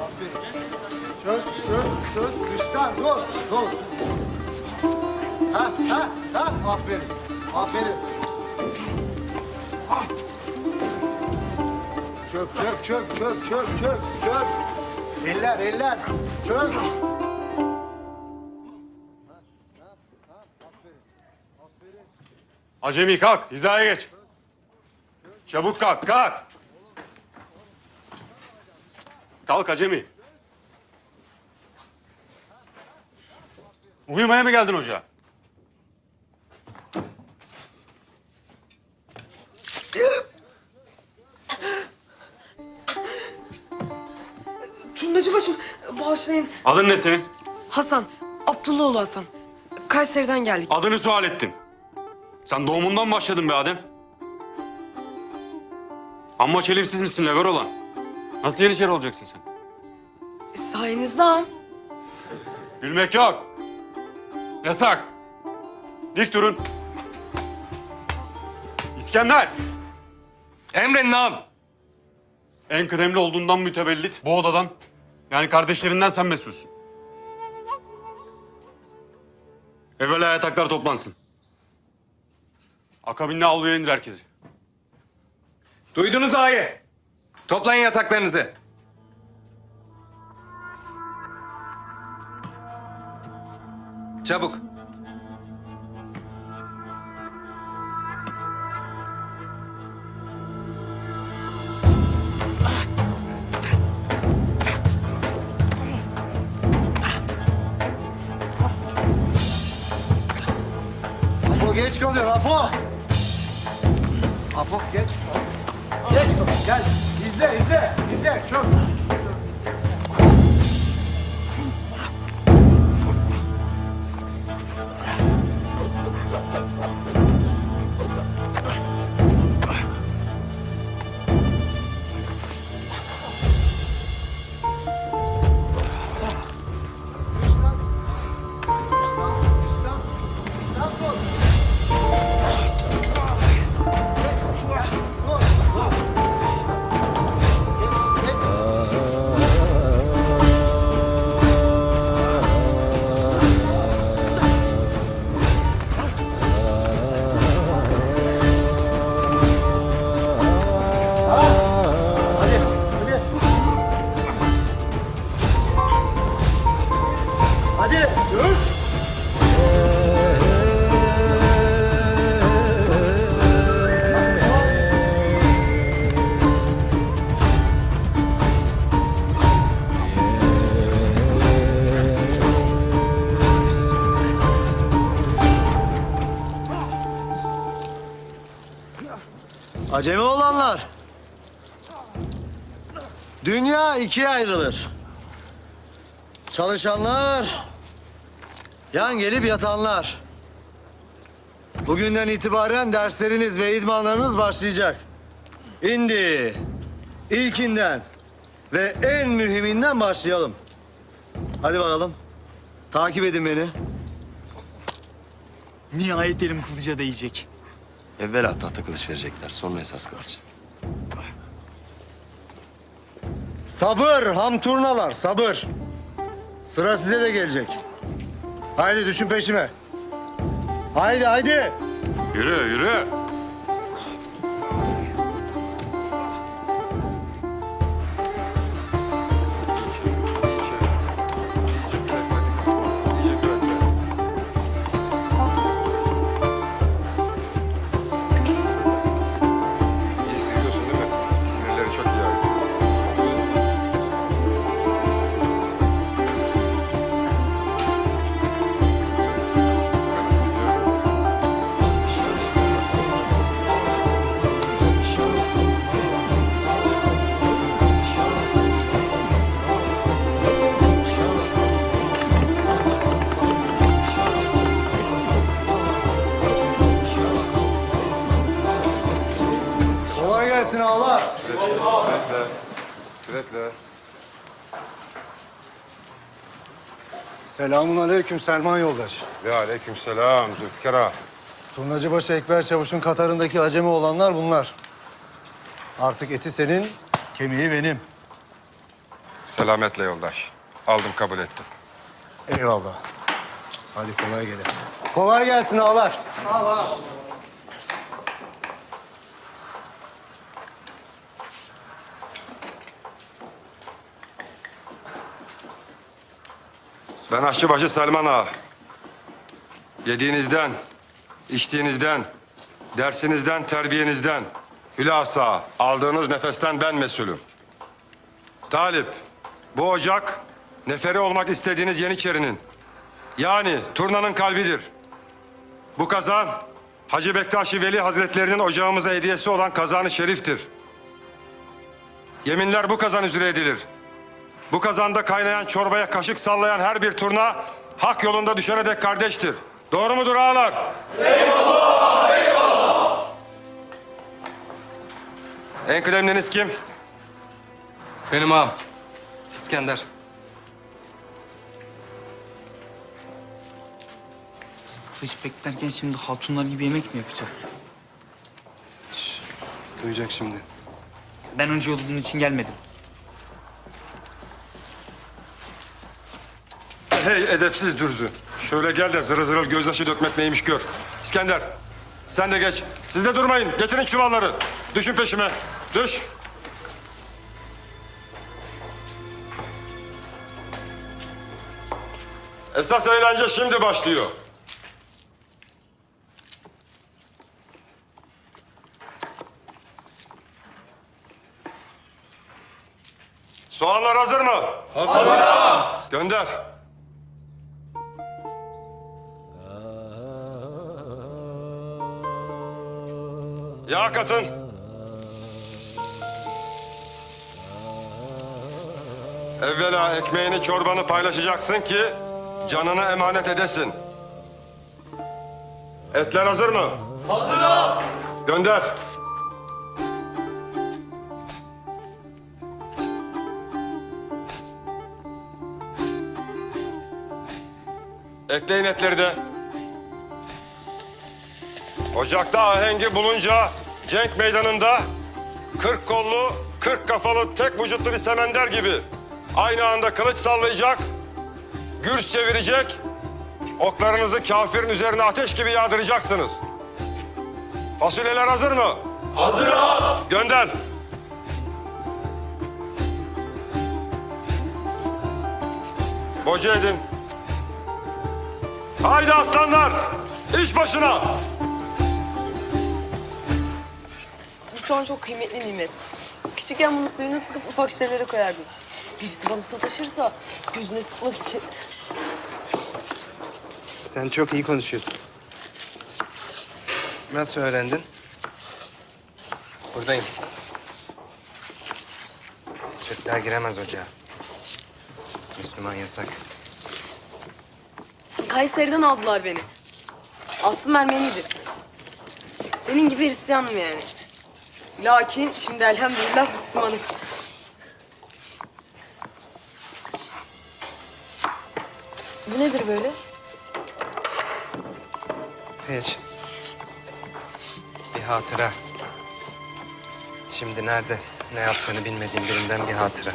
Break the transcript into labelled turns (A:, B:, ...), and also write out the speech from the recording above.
A: Aferin. Çöz, çöz, çöz. Dıştan dur, dur. Ha, ha, ha. Aferin. Aferin. Ah. Çök, çök, çök, çök, çök, çök, çök. Eller, eller. Çök.
B: Acemi kalk, hizaya geç. Çabuk kalk, kalk. Kalk Acemi. Uyumaya mı geldin hoca?
C: Turnacı başım bağışlayın.
B: Adın ne senin?
C: Hasan, Abdullahoğlu Hasan. Kayseri'den geldik.
B: Adını sual ettim. Sen doğumundan başladın be Adem. Amma çelimsiz misin lever olan? Nasıl yeniçeri olacaksın sen?
C: Sayenizde ağam.
B: Gülmek yok. Yasak. Dik durun. İskender.
D: Emredin ağam.
B: En kıdemli olduğundan mütevellit bu odadan. Yani kardeşlerinden sen mesulsün. Evvela yataklar toplansın. Akabinde avluya indir herkesi.
D: Duydunuz ağayı. Toplayın yataklarınızı. Çabuk.
A: Apo geç kalıyor, Apo. Apo geç. Geç kalıyor, gel. İzle, izle, izle. Çök. Yürü. Acemi olanlar. Dünya ikiye ayrılır. Çalışanlar, yan gelip yatanlar. Bugünden itibaren dersleriniz ve idmanlarınız başlayacak. İndi, ilkinden ve en mühiminden başlayalım. Hadi bakalım. Takip edin beni.
E: Nihayet elim kılıca değecek.
F: Evvela tahta kılıç verecekler, sonra esas kılıç.
A: Sabır hamturnalar, sabır. Sıra size de gelecek. Haydi düşün peşime. Haydi, haydi.
B: Yürü, yürü.
D: Küretle.
A: Selamun aleyküm Selman yoldaş.
D: Ve aleyküm selam Zülfikar ağa.
A: Turnacıbaşı Ekber Çavuş'un Katar'ındaki acemi olanlar bunlar. Artık eti senin, kemiği benim.
D: Selametle yoldaş. Aldım kabul ettim.
A: Eyvallah. Hadi kolay gelin. Kolay gelsin ağalar. Sağ ol ağa.
D: Ben aşçıbaşı Selman Ağa. Yediğinizden, içtiğinizden, dersinizden, terbiyenizden, hülasa aldığınız nefesten ben mesulüm. Talip, bu ocak neferi olmak istediğiniz Yeniçeri'nin, yani turnanın kalbidir. Bu kazan, Hacı Bektaşi Veli Hazretlerinin ocağımıza hediyesi olan kazanı şeriftir. Yeminler bu kazan üzere edilir. Bu kazanda kaynayan çorbaya kaşık sallayan her bir turna hak yolunda düşene dek kardeştir. Doğru mudur ağalar? Eyvallah, eyvallah. En kıdemliniz kim?
F: Benim ağam. İskender.
E: Biz kılıç beklerken şimdi hatunlar gibi yemek mi yapacağız?
F: Duyacak şimdi.
E: Ben önce yolu bunun için gelmedim.
D: Hey edepsiz dürzü. Şöyle gel de zırıl zırıl gözyaşı dökmek neymiş gör. İskender, sen de geç. Siz de durmayın. Getirin çuvalları. Düşün peşime. Düş. Esas eğlence şimdi başlıyor. Soğanlar hazır mı? Hazır. Gönder. Yağ katın. Evvela ekmeğini çorbanı paylaşacaksın ki canını emanet edesin. Etler hazır mı? Hazır Gönder. Ekleyin etleri de. Ocakta ahengi bulunca cenk meydanında kırk kollu, kırk kafalı tek vücutlu bir semender gibi aynı anda kılıç sallayacak, gürs çevirecek, oklarınızı kafirin üzerine ateş gibi yağdıracaksınız. Fasulyeler hazır mı? Hazır Gönder. Boca edin. Haydi aslanlar, iş başına.
C: Bu soğan çok kıymetli nimet. Küçükken bunu suyuna sıkıp ufak şeylere koyardım. Birisi bana sataşırsa gözüne sıkmak için.
G: Sen çok iyi konuşuyorsun. Nasıl öğrendin? Buradayım. Türkler giremez ocağa. Müslüman yasak.
C: Kayseri'den aldılar beni. Aslım Ermenidir. Senin gibi Hristiyanım yani. Lakin şimdi elhamdülillah Müslümanım. Bu nedir böyle?
G: Hiç. Bir hatıra. Şimdi nerede, ne yaptığını bilmediğim birinden bir hatıra.